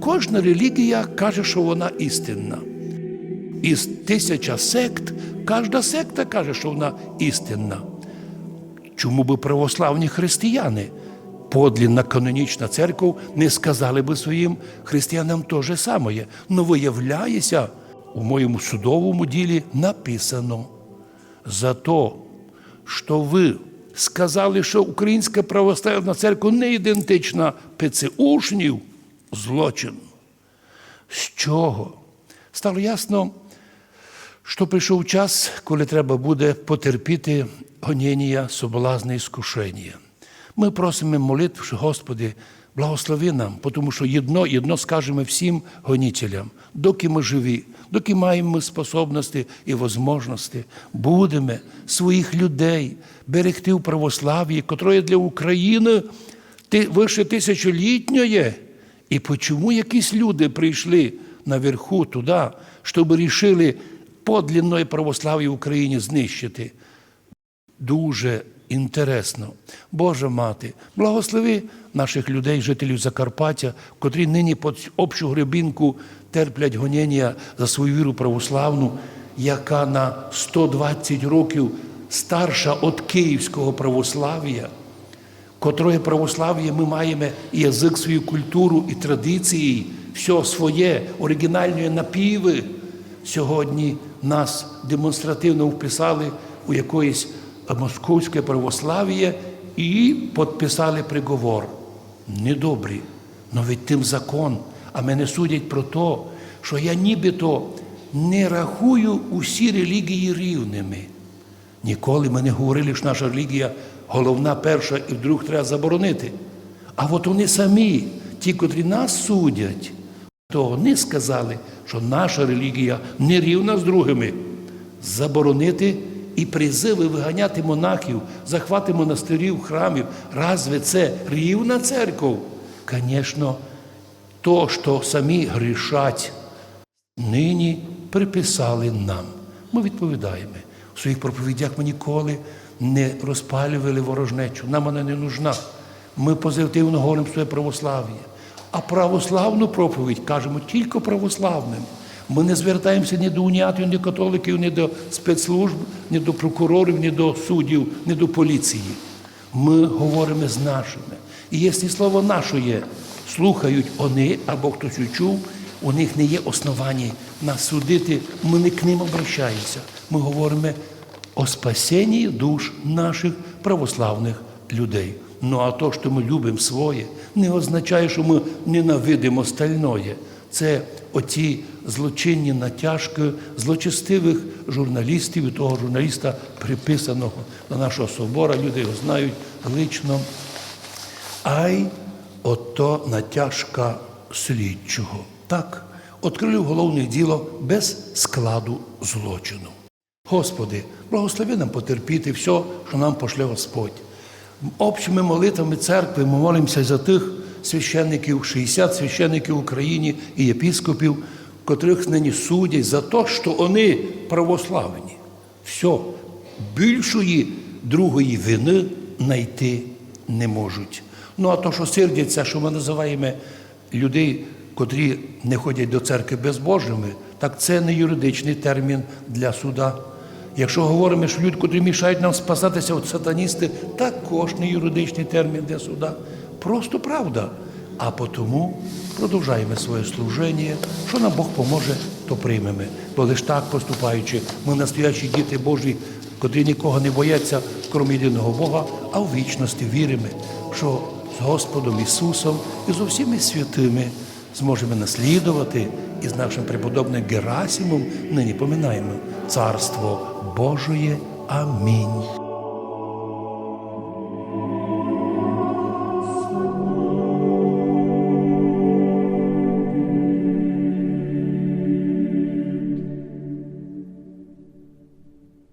Кожна релігія каже, що вона істинна. Із тисяча сект, кожна секта каже, що вона істинна. Чому би православні християни, подлінна канонічна церква, не сказали би своїм християнам те же саме? Ну, виявляється, у моєму судовому ділі написано за то, що ви сказали, що Українська православна церква не ідентична ПЦУшнів, злочин. З чого? Стало ясно, що прийшов час, коли треба буде потерпіти гоніння, соблазни і скушення. Ми просимо молитв, що Господи, благослови нам, тому що єдно, єдно скажемо всім гонителям, доки ми живі, доки маємо способності і можливості, будемо своїх людей берегти в православ'ї, котре для України вище тисячолітньої. І почому якісь люди прийшли наверху туди, щоб рішили подлінної православ'я в Україні знищити? Дуже інтересно. Божа мати, благослови наших людей, жителів Закарпаття, котрі нині під общу гребінку терплять гоніння за свою віру православну, яка на 120 років старша від київського православ'я котрої православ'я ми маємо і язик, свою культуру, і традиції, все своє, оригінальні напіви. Сьогодні нас демонстративно вписали у якоїсь московське православ'я і підписали приговор. Недобрі, но від тим закон, а мене судять про те, що я нібито не рахую усі релігії рівними. Ніколи ми не говорили, що наша релігія головна, перша і вдруг треба заборонити. А от вони самі, ті, котрі нас судять, то вони сказали, що наша релігія не рівна з другими. Заборонити і призиви виганяти монахів, захвати монастирів, храмів. Разве це рівна церква? Звісно, то, що самі грішать, нині приписали нам. Ми відповідаємо. У своїх проповідях ми ніколи не розпалювали ворожнечу. Нам вона не нужна. Ми позитивно говоримо своє православ'я. А православну проповідь кажемо тільки православним. Ми не звертаємося ні до унятів, ні до католиків, ні до спецслужб, ні до прокурорів, ні до суддів, ні до поліції. Ми говоримо з нашими. І якщо слово наше є, слухають вони або хтось чув, у них не є основання нас судити, ми не к ним обращаємося. Ми говоримо о спасенні душ наших православних людей. Ну а то, що ми любимо своє, не означає, що ми ненавидимо остальное. Це оті злочинні натяжки злочестивих журналістів і того журналіста, приписаного до нашого собора. Люди його знають лично. Ай, ото натяжка слідчого. Так, відкрили головне діло без складу злочину. Господи, благослови нам потерпіти все, що нам пошле Господь. Общими молитвами церкви ми молимося за тих священників, 60 священників в Україні і єпіскопів, котрих нині судять за те, що вони православні. Все, більшої другої вини знайти не можуть. Ну а то, що сердяться, що ми називаємо людей, котрі не ходять до церкви безбожими, так це не юридичний термін для суда. Якщо говоримо, що люди, котрі мішають нам спасатися від сатаністи, також не юридичний термін для суда. Просто правда. А тому продовжаємо своє служення, що нам Бог поможе, то приймемо. Бо лише так поступаючи, ми настоячі діти Божі, котрі нікого не бояться, крім єдиного Бога, а в вічності віримо, що з Господом Ісусом і з усіми святими зможемо наслідувати і з нашим преподобним Герасимом нині поминаємо Царство Божоє. Амінь.